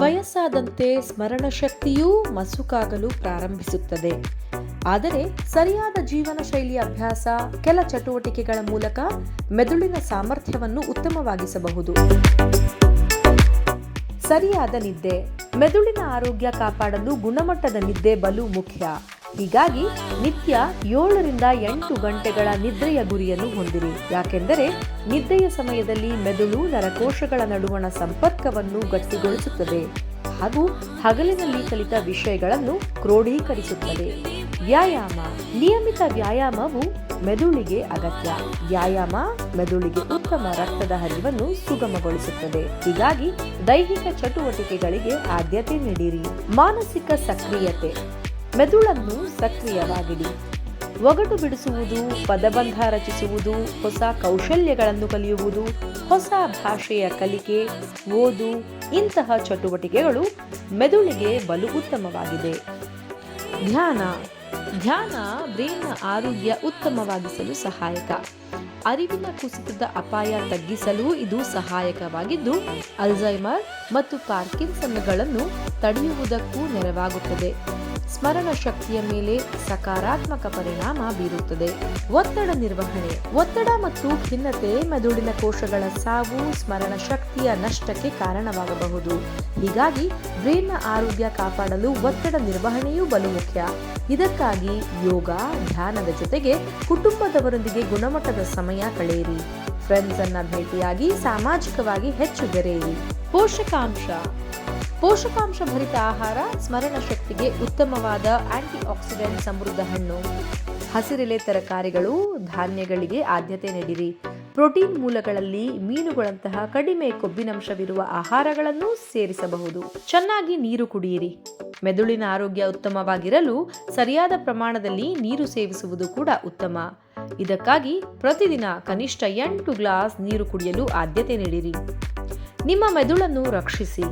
ವಯಸ್ಸಾದಂತೆ ಸ್ಮರಣ ಶಕ್ತಿಯೂ ಮಸುಕಾಗಲು ಪ್ರಾರಂಭಿಸುತ್ತದೆ. ಆದರೆ ಸರಿಯಾದ ಜೀವನ ಶೈಲಿಯ ಅಭ್ಯಾಸ, ಕೆಲ ಚಟುವಟಿಕೆಗಳ ಮೂಲಕ ಮೆದುಳಿನ ಸಾಮರ್ಥ್ಯವನ್ನು ಉತ್ತಮವಾಗಿಸಬಹುದು. ಸರಿಯಾದ ನಿದ್ದೆ, ಮೆದುಳಿನ ಆರೋಗ್ಯ ಕಾಪಾಡಲು ಗುಣಮಟ್ಟದ ನಿದ್ದೆ ಬಲು ಮುಖ್ಯ. ಹೀಗಾಗಿ ನಿತ್ಯ ಏಳರಿಂದ ಎಂಟು ಗಂಟೆಗಳ ನಿದ್ರೆಯ ಗುರಿಯನ್ನು ಹೊಂದಿರಿ. ಯಾಕೆಂದರೆ ನಿದ್ದೆಯ ಸಮಯದಲ್ಲಿ ಮೆದುಳು ನರಕೋಶಗಳ ನಡುವಣ ಸಂಪರ್ಕವನ್ನು ಗಟ್ಟಿಗೊಳಿಸುತ್ತದೆ ಹಾಗೂ ಹಗಲಿನಲ್ಲಿ ಕಲಿತ ವಿಷಯಗಳನ್ನು ಕ್ರೋಢೀಕರಿಸುತ್ತದೆ. ವ್ಯಾಯಾಮ, ನಿಯಮಿತ ವ್ಯಾಯಾಮವು ಮೆದುಳಿಗೆ ಅಗತ್ಯ. ವ್ಯಾಯಾಮ ಮೆದುಳಿಗೆ ಉತ್ತಮ ರಕ್ತದ ಹರಿವನ್ನು ಸುಗಮಗೊಳಿಸುತ್ತದೆ. ಹೀಗಾಗಿ ದೈಹಿಕ ಚಟುವಟಿಕೆಗಳಿಗೆ ಆದ್ಯತೆ ನೀಡಿರಿ. ಮಾನಸಿಕ ಸಕ್ರಿಯತೆ ಮೆದುಳನ್ನು ಸಕ್ರಿಯವಾಗಿಡಿ. ಒಗಟು ಬಿಡಿಸುವುದು, ಪದಬಂಧ ರಚಿಸುವುದು, ಹೊಸ ಕೌಶಲ್ಯಗಳನ್ನು ಕಲಿಯುವುದು, ಹೊಸ ಭಾಷೆಯ ಕಲಿಕೆ, ಓದು, ಇಂತಹ ಚಟುವಟಿಕೆಗಳು ಮೆದುಳಿಗೆ ಬಲು ಉತ್ತಮವಾಗಿದೆ ಧ್ಯಾನ. ಧ್ಯಾನ ಬ್ರೈನ್ನ ಆರೋಗ್ಯ ಉತ್ತಮವಾಗಿಸಲು ಸಹಾಯಕ. ಅರಿವಿನ ಕುಸಿತದ ಅಪಾಯ ತಗ್ಗಿಸಲು ಇದು ಸಹಾಯಕವಾಗಿದ್ದು ಅಲ್ಝೈಮರ್ ಮತ್ತು ಪಾರ್ಕಿನ್ಸನ್ಗಳನ್ನು ತಡೆಯುವುದಕ್ಕೂ ನೆರವಾಗುತ್ತದೆ. ಸ್ಮರಣ ಶಕ್ತಿಯ ಮೇಲೆ ಸಕಾರಾತ್ಮಕ ಪರಿಣಾಮ ಬೀರುತ್ತದೆ. ಒತ್ತಡ ನಿರ್ವಹಣೆ, ಒತ್ತಡ ಮತ್ತು ಖಿನ್ನತೆ ಮೆದುಳಿನ ಕೋಶಗಳ ಸಾವು ಸ್ಮರಣ ಶಕ್ತಿಯ ನಷ್ಟಕ್ಕೆ ಕಾರಣವಾಗಬಹುದು. ಹೀಗಾಗಿ ಬ್ರೈನ್ನ ಆರೋಗ್ಯ ಕಾಪಾಡಲು ಒತ್ತಡ ನಿರ್ವಹಣೆಯೂ ಬಲು ಮುಖ್ಯ. ಇದಕ್ಕಾಗಿ ಯೋಗ, ಧ್ಯಾನದ ಜೊತೆಗೆ ಕುಟುಂಬದವರೊಂದಿಗೆ ಗುಣಮಟ್ಟದ ಸಮಯ ಕಳೆಯಿರಿ. ಫ್ರೆಂಡ್ಸ್ ಅನ್ನ ಭೇಟಿಯಾಗಿ ಸಾಮಾಜಿಕವಾಗಿ ಹೆಚ್ಚು ಬೆರೆಯಿರಿ. ಪೋಷಕಾಂಶ. ಪೋಷಕಾಂಶ ಭರಿತ ಆಹಾರ ಸ್ಮರಣ ಶಕ್ತಿಗೆ ಉತ್ತಮವಾದ ಆಂಟಿ ಆಕ್ಸಿಡೆಂಟ್ ಸಮೃದ್ಧ ಹಣ್ಣು. ಹಸಿರೆಲೆ ತರಕಾರಿಗಳು ಧಾನ್ಯಗಳಿಗೆ ಆದ್ಯತೆ ನೀಡಿರಿ. ಪ್ರೋಟೀನ್ ಮೂಲಗಳಲ್ಲಿ ಮೀನುಗಳಂತಹ ಕಡಿಮೆ ಕೊಬ್ಬಿನಂಶವಿರುವ ಆಹಾರಗಳನ್ನು ಸೇರಿಸಬಹುದು. ಚೆನ್ನಾಗಿ ನೀರು ಕುಡಿಯಿರಿ. ಮೆದುಳಿನ ಆರೋಗ್ಯ ಉತ್ತಮವಾಗಿರಲು ಸರಿಯಾದ ಪ್ರಮಾಣದಲ್ಲಿ ನೀರು ಸೇವಿಸುವುದು ಕೂಡ ಉತ್ತಮ. ಇದಕ್ಕಾಗಿ ಪ್ರತಿದಿನ ಕನಿಷ್ಠ ಎಂಟು ಗ್ಲಾಸ್ ನೀರು ಕುಡಿಯಲು ಆದ್ಯತೆ ನೀಡಿರಿ. ನಿಮ್ಮ ಮೆದುಳನ್ನು ರಕ್ಷಿಸಿ,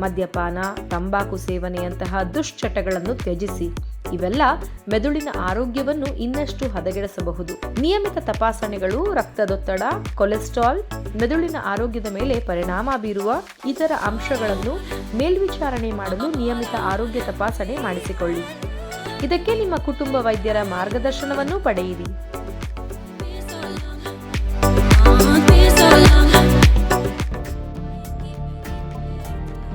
ಮದ್ಯಪಾನ, ತಂಬಾಕು ಸೇವನೆಯಂತಹ ದುಶ್ಚಟಗಳನ್ನು ತ್ಯಜಿಸಿ, ಇವೆಲ್ಲ ಮೆದುಳಿನ ಆರೋಗ್ಯವನ್ನು ಇನ್ನಷ್ಟು ಹದಗೆಡಿಸಬಹುದು. ನಿಯಮಿತ ತಪಾಸಣೆಗಳು, ರಕ್ತದೊತ್ತಡ, ಕೊಲೆಸ್ಟ್ರಾಲ್, ಮೆದುಳಿನ ಆರೋಗ್ಯದ ಮೇಲೆ ಪರಿಣಾಮ ಬೀರುವ ಇತರ ಅಂಶಗಳನ್ನು ಮೇಲ್ವಿಚಾರಣೆ ಮಾಡಲು ನಿಯಮಿತ ಆರೋಗ್ಯ ತಪಾಸಣೆ ಮಾಡಿಸಿಕೊಳ್ಳಿ. ಇದಕ್ಕೆ ನಿಮ್ಮ ಕುಟುಂಬ ವೈದ್ಯರ ಮಾರ್ಗದರ್ಶನವನ್ನು ಪಡೆಯಿರಿ.